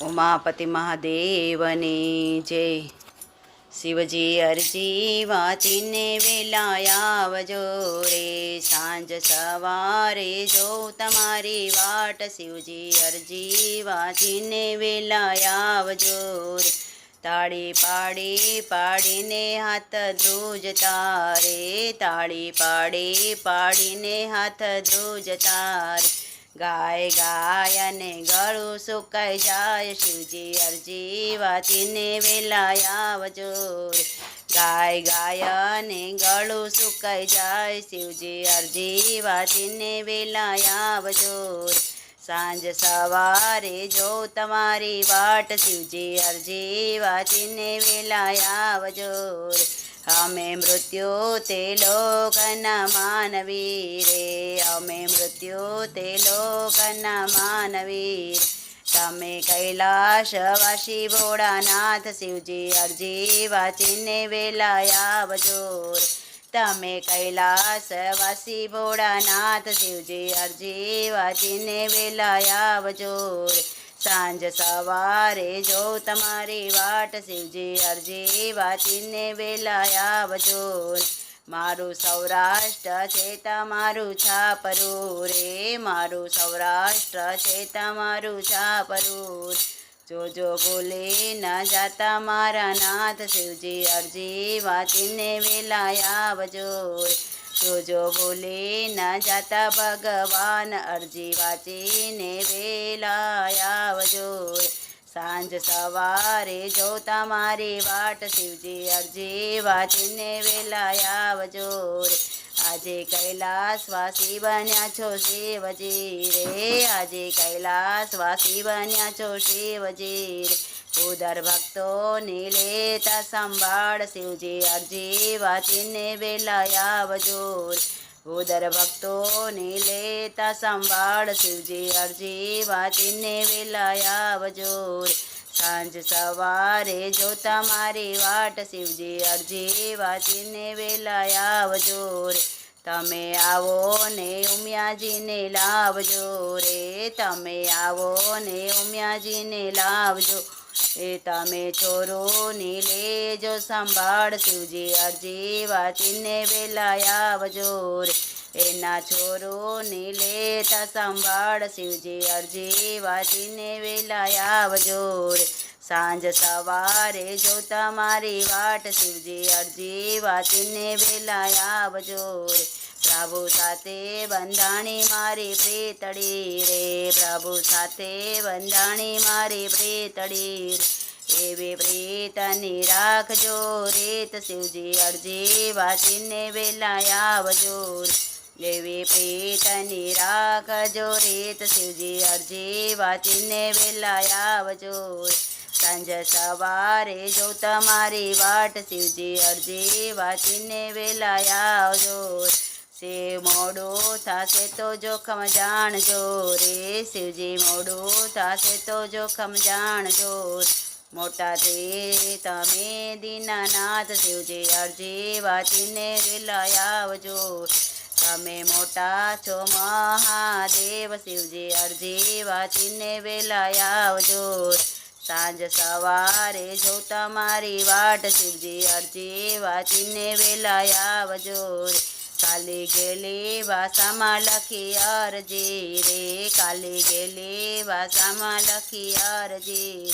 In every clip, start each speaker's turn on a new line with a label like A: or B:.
A: ઉમાપતિ મહાદેવની જય શિવજી અરજી વાંચીને વેલા આવજો રે સાંજ સવારે જો તમારી વાટ શિવજી અરજી વાંચીને વેલા આવજો રે તાળી પાડી પાડીને હાથ ધ્રુજતા રે તાળી પાડી પાડીને હાથ ધ્રુજતા રે ગાય ગાય અને ગળું સુકાઈ જાય. શિવજી અરજી વાંચીને વેલા આવજો. ગાય ગાય અને ગળું સુકાઈ જાય. શિવજી અરજી વાંચીને વેલા આવજો. સાંજ સવારે જો તમારી વાટ શિવજી અરજી વાંચીને વેલા આવજો. અમે મૃત્યુ તે લોકના માનવી રે અમે મૃત્યુ તે લોકના માનવી. તમે કૈલાશવાસી ભોળાનાથ શિવજી અરજી વાંચીને વેલા આવજો તમે કૈલાશવાસી ભોળાનાથ શિવજી અરજી વાંચીને વેલા આવજો સાંજ સવારે જો તમારી વાટ શિવજી અરજી વાંચીને વેલા આવજો મારું સૌરાષ્ટ્ર છે તમારું છાપરું રે, મારું સૌરાષ્ટ્ર છે તમારું છાપરું. જોજો બોલે ના જાતા મારા નાથ શિવજી અરજી વાંચીને વેલા આવજો. જોજો બોલે ન જાતા ભગવાન, અરજી વાંચીને વેલા આવજો. સાંજ સવારે જો તમારી વાટ શિવજી અરજી વાંચીને વેલા આવજો. આજે કૈલાસવાસી બન્યા છો શિવજી રે, આજે કૈલાસવાસી બન્યા છો શિવજી રે. ઉદર ભક્તોની લેતા સંભાળ શિવજી અરજી વાંચીને વેલા વજોર ઉદર ભક્તો ભક્તોની લેતા સંભાળ શિવજી અરજી વાંચીને વેલા વજોર સાંજ સવારે જો તમારી વાટ શિવજી અરજી વાંચીને વેલા વજોર તમે આવો ને ઉમિયાજીને લાવજો. રે, તમે આવો ને ઉમિયાજીને લાવજો. એ તમે ચોરોની લેજો સંભાળ શિવજી અરજી વાંચીને વેલા આવજો રે. એના ચોરોની લેતા સંભાળ શિવજી અરજી વાંચીને વેલા આવજો રે. સાંજ સવારે જો તમારી વાટ શિવજી અરજી વાતીને વેલા આવજો રે પ્રભુ સાથે બંધાણી મારી પ્રેતડી રે પ્રભુ સાથે બંધાણી મારી પ્રેતડી એવી પ્રીતની રાખજો રેત શિવજી અરજી વાતીને વેલા આવજો રે. એવી પ્રીતની રાખજો રેત શિવજી અરજી વાતીને વેલા આવજો રે. સાંજ સવારે જો તમારી વાટ શિવજી અરજી વાંચીને વેલા આવજો. શે મોડો થશે તો જોખમ જાણજો. રે શિવજી મોડો થશે તો જોખમ જાણજો. મોટા તે તમે દીનાનાથ શિવજી અરજી વાંચીને વેલા આવજો. તમે મોટા છો મહાદેવ, શિવજી અરજી વાંચીને વેલા આવજો. સાંજ સવારે જો તમારી વાટ શિવજી અરજી વાંચીને વેલા આવજો કાલી ગેલી ભાષામાં લખી અરજી રે. કાલી ગેલી ભાષામાં લખી અરજી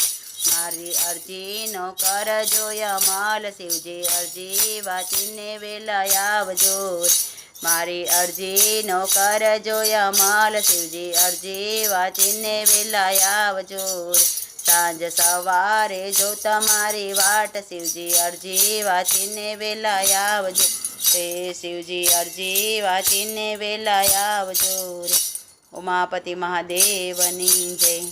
A: મારી અરજી નો કરજો અમલ શિવજી. અરજી વાંચીને વેલા આવજો મારી અરજી નો કરજો અમલ શિવજી. અરજી વાંચીને વેલા આવજો સાંજ સવારે જો તમારી વાટ શિવજી અરજી વાંચીને વેલા આવજો. રે શિવજી અરજી વાંચીને વેલા આવજો રે. ઉમાપતિ મહાદેવની જય.